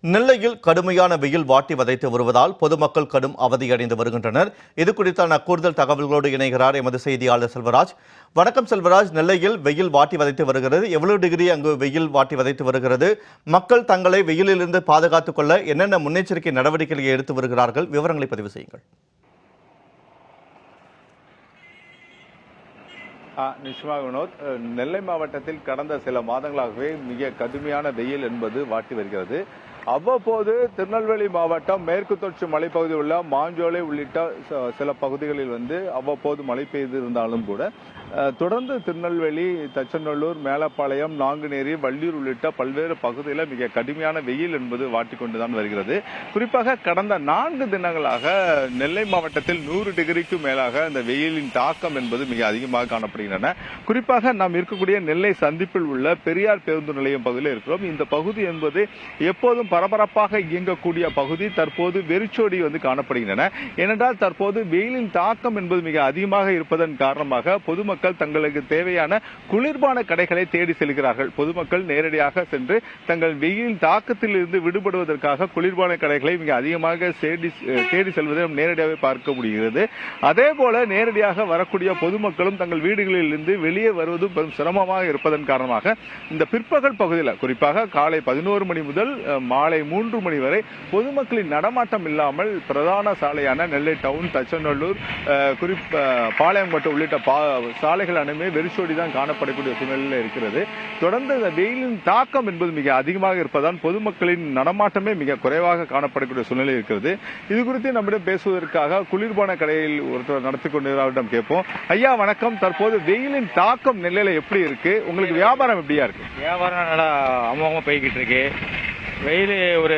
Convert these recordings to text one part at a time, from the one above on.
நெல்லையில் கடுமையான வெயில் வாட்டி வதைத்து வருவதால் பொதுமக்கள் கடும் அவதியடைந்து வருகின்றனர். இது குறித்தான கூடுதல் தகவல்களோடு இணைகிறார் எமது செய்தியாளர் செல்வராஜ். வணக்கம் செல்வராஜ். நெல்லையில் வெயில் வாட்டி வதைத்து வருகிறது. எவ்வளவு டிகிரி அங்கு வெயில் வாட்டி வதைத்து வருகிறது? மக்கள் தங்களை வெயிலிலிருந்து பாதுகாத்துக் கொள்ள என்னென்ன முன்னெச்சரிக்கை நடவடிக்கைகளை எடுத்து வருகிறார்கள்? விவரங்களை பதிவு செய்யுங்கள். நிஷ்மா வினோத். நெல்லை மாவட்டத்தில் கடந்த சில மாதங்களாகவே மிக கடுமையான வெயில் என்பது வாட்டி வருகிறது. அவ்வப்போது திருநெல்வேலி மாவட்டம் மேற்கு தொடர்ச்சி மலைப்பகுதி உள்ள மாஞ்சோலை உள்ளிட்ட ச- சில பகுதிகளில் வந்து அவ்வப்போது மழை பெய்திருந்தாலும் கூட தொடர்ந்து திருநெல்வேலி தச்சநல்லூர் மேலப்பாளையம் நாங்குநேரி வள்ளியூர் உள்ளிட்ட பல்வேறு பகுதியில் மிக கடுமையான வெயில் என்பது வாட்டிக்கொண்டுதான் வருகிறது. குறிப்பாக கடந்த நான்கு தினங்களாக நெல்லை மாவட்டத்தில் நூறு டிகிரிக்கும் மேலாக இந்த வெயிலின் தாக்கம் என்பது மிக அதிகமாக வருகின்றன குறிப்பாக நாம் இருக்கக்கூடிய நெல்லை சந்திப்பில் உள்ள பெரியார் பேருந்து நிலையம் பகுதியில் இருக்கிறோம். இந்த பகுதி என்பது எப்போதும் பரபரப்பாக இயங்கக்கூடிய பகுதி. தற்போது வெறிச்சோடி வந்து காணப்படுகின்றன. ஏனென்றால் தற்போது வெயிலின் தாக்கம் என்பது மிக அதிகமாக இருப்பதன் காரணமாக பொதுமக்கள் தங்களுக்கு தேவையான குளிர்பான கடைகளை தேடி செல்கிறார்கள். பொதுமக்கள் நேரடியாக சென்று தங்கள் வெயிலின் தாக்கத்தில் இருந்து விடுபடுவதற்காக குளிர்பான கடைகளை மிக அதிகமாக தேடி செல்வதை நேரடியாக பார்க்க முடிகிறது. அதே போல நேரடியாக வரக்கூடிய பொதுமக்களும் தங்கள் வீடுகளில் இருந்து வெளியே வருவது பெரும் சிரமமாக இருப்பதன் காரணமாக இந்த பிற்பகல் பகுதியில் குறிப்பாக காலை பதினோரு மணி முதல் மாலை மூன்று மணி வரை பொதுமக்களின் நடமாட்டம் இல்லாமல் பிரதான சாலையான நெல்லை டவுன் தச்சநல்லூர் அஹ், குறிப்ப பாளையங்கோட்டை உள்ளிட்ட பா- சாலைகள் அனைமே வெறிச்சோடி தான் காணப்படக்கூடிய சூழ்நிலையில் இருக்கிறது. தொடர்ந்து இந்த வெயிலின் தாக்கம் என்பது மிக அதிகமாக இருப்பதால் பொதுமக்களின் நடமாட்டமே மிக குறைவாக காணப்படக்கூடிய சூழ்நிலை இருக்கிறது. இது குறித்து நம்மிடம் பேசுவதற்காக குளிர்பான கடையில் ஒருத்தர் நடத்தி கொண்டிருந்தவரிடம் கேட்போம். ஐயா வணக்கம். தற்போது வெயிலின் தாக்கம் நெல்லையில எப்படி இருக்கு? உங்களுக்கு வியாபாரம் எப்படியா இருக்கு? வியாபாரம் நல்லா அமோகமாக போய்கிட்டு இருக்கு. வெயில் ஒரு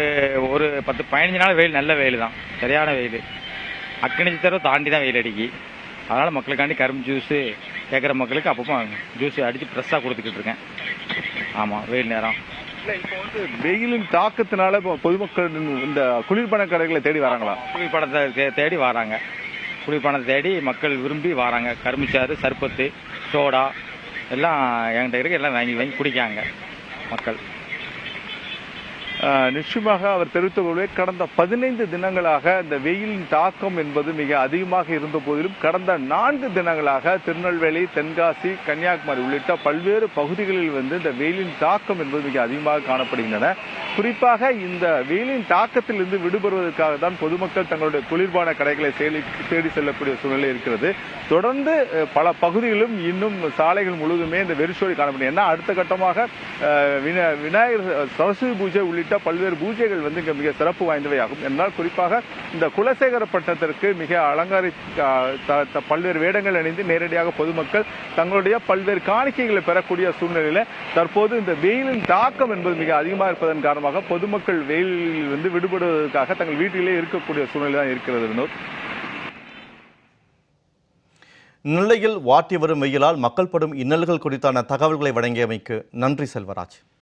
ஒரு பத்து பதினஞ்சு நாள் வெயில் நல்ல வெயில் தான். சரியான வெயில். அக்கனி சித்தரவை தாண்டி தான் வெயில் அடிக்கி. அதனால் மக்களுக்காண்டி கரும்பு ஜூஸு கேட்குற மக்களுக்கு அப்பப்போ ஜூஸ் அடித்து ஃப்ரெஷ்ஷாக கொடுத்துக்கிட்டு இருக்கேன். ஆமாம் வெயில் நேரம். இல்ல, இப்போ வந்து வெயிலின் தாக்கத்தினால இப்போ பொதுமக்கள் இந்த குளிர்பான கடைகளை தேடி வராங்களா? குளிர்பானத்தை தேடி வராங்க. குளிர்பானத்தை தேடி மக்கள் விரும்பி வராங்க. கரும்புச்சாறு சர்பத்து சோடா எல்லாம் என்கிட்ட இருக்கு. எல்லாம் வாங்கி வாங்கி குடிக்காங்க மக்கள். நிச்சயமாக அவர் தெரிவித்த போலவே கடந்த பதினைந்து தினங்களாக இந்த வெயிலின் தாக்கம் என்பது மிக அதிகமாக இருந்த போதிலும் கடந்த நான்கு தினங்களாக திருநெல்வேலி தென்காசி கன்னியாகுமரி உள்ளிட்ட பல்வேறு பகுதிகளில் வந்து இந்த வெயிலின் தாக்கம் என்பது மிக அதிகமாக காணப்படுகின்றன. குறிப்பாக இந்த வெயிலின் தாக்கத்திலிருந்து விடுபடுவதற்காக தான் பொதுமக்கள் தங்களுடைய குளிர்பான கடைகளை தேடி தேடி செல்லக்கூடிய சூழ்நிலை இருக்கிறது. தொடர்ந்து பல பகுதிகளிலும் இன்னும் சாலைகள் முழுவதுமே இந்த வெறிச்சோடி காணப்படுகிறது ஏன்னா அடுத்த கட்டமாக விநாயகர் சரஸ்வதி பூஜை உள்ளிட்ட பல்வேறு பூஜைகள் வந்து இங்க மிக சிறப்பு வாய்ந்தவை ஆகும் என்றால் குறிப்பாக இந்த குலசேகரப்பட்டத்திற்கு மிக அலங்காரி த- த- பல்வேறு வேடங்கள் அணிந்து நேரடியாக பொதுமக்கள் தங்களுடைய பல்வேறு காணிக்கைகளை பெறக்கூடிய சூழ்நிலையில தற்போது இந்த வெயிலின் தாக்கம் என்பது மிக அதிகமாக இருப்பதன் காரணமாக பொதுமக்கள் வெயிலில் இருந்து விடுபடுவதற்காக தங்கள் வீட்டிலே இருக்கக்கூடிய சூழ்நிலை தான் இருக்கிறது வினோத் நெல்லையில் வாட்டி வரும் வெயிலால் மக்கள் படும் இன்னல்கள் குறித்தான தகவல்களை வழங்கியமைக்கு நன்றி செல்வராஜ்.